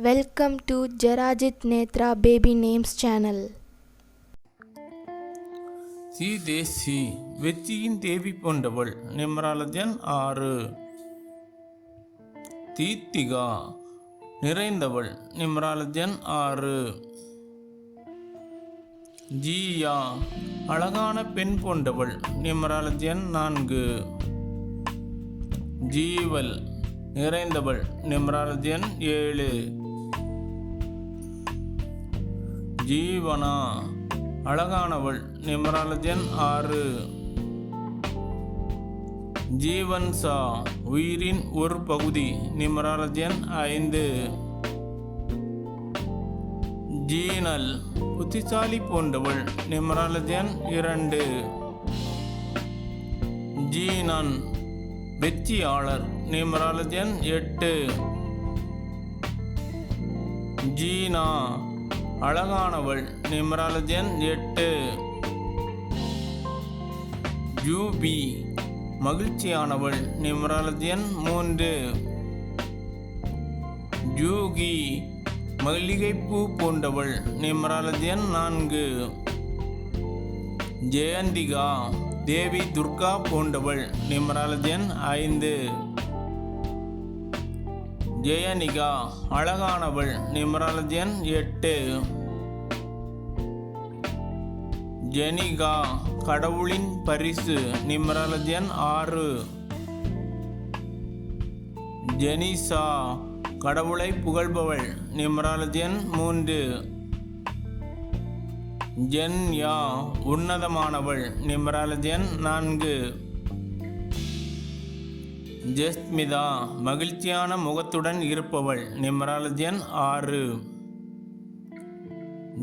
Welcome to ஜெராஜித் Nethra baby names channel சி தேசி வெற்றியின் தேவி போன்றவள் நிம்ராலஜன் ஆறு. தீத்திகா நிறைந்தவள் நிம்ராலஜன் ஆறு. ஜீயா அழகான பெண் போன்றவள் நிம்ராலஜன் நான்கு. ஜீவல் நிறைந்தவள் நிம்ராலஜன் ஏழு. ஜீவனா? அழகானவள் நிமராலஜன் ஆறு. ஜீவன் சா உயிரின் ஒரு பகுதி நிமராலஜன் ஐந்து. ஜீனல் புத்திசாலி போன்றவள் நிமராலஜன் இரண்டு. ஜீனன் வெற்றியாளர் நிமராலஜன் எட்டு. ஜீனா அழகானவள். நிம்ராலஜன் எட்டு. ஜூபி. மகிழ்ச்சியானவள். நிம்ராலஜன் மூன்று. ஜூகி. மல்லிகைப்பூ போன்றவள். நிம்ராலஜன் நான்கு. ஜெயந்திகா. தேவி துர்கா போன்றவள். நிம்ராலஜன் ஐந்து. ஜெயனிகா அழகானவள் நிமராலஜன் எட்டு. ஜெனிகா கடவுளின் பரிசு நிமராலஜன் ஆறு. ஜெனிசா கடவுளை புகழ்பவள் நிமராலஜன் மூன்று. ஜென்யா உன்னதமானவள் நிமராலஜன் நான்கு. ஜெஸ்மிதா மகிழ்ச்சியான முகத்துடன் இருப்பவள். நிம்ராலஜன் ஆறு.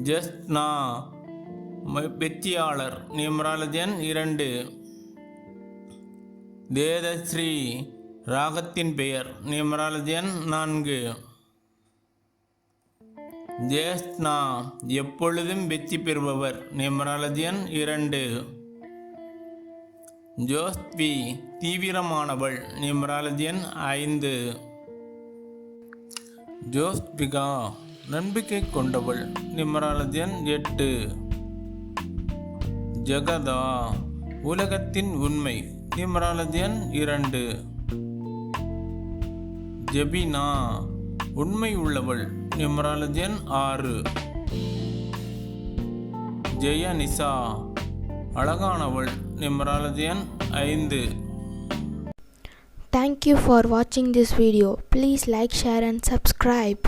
ஜஸ்னா வெற்றியாளர். நிம்ராலஜன் இரண்டு. தேதஸ்ரீ ராகத்தின் பெயர். நிம்ராலஜன் நான்கு. ஜேஸ்னா எப்பொழுதும் வெற்றி பெறுபவர். நிம்ராலஜன் இரண்டு. ஜோஸ்வி தீவிரமானவள் நிம்ராலஜன் ஐந்து. ஜோஸ்பிகா நம்பிக்கை கொண்டவள் நிம்ராலஜன் எட்டு. ஜெகதா உலகத்தின் உண்மை நிம்ராலஜன் இரண்டு. ஜெபினா உண்மை உள்ளவள் நிம்ராலஜன் ஆறு. ஜெயனிசா அழகானவள் நிம்ராலஜன் ஐந்து Thank you for watching this video. Please like, share, and subscribe.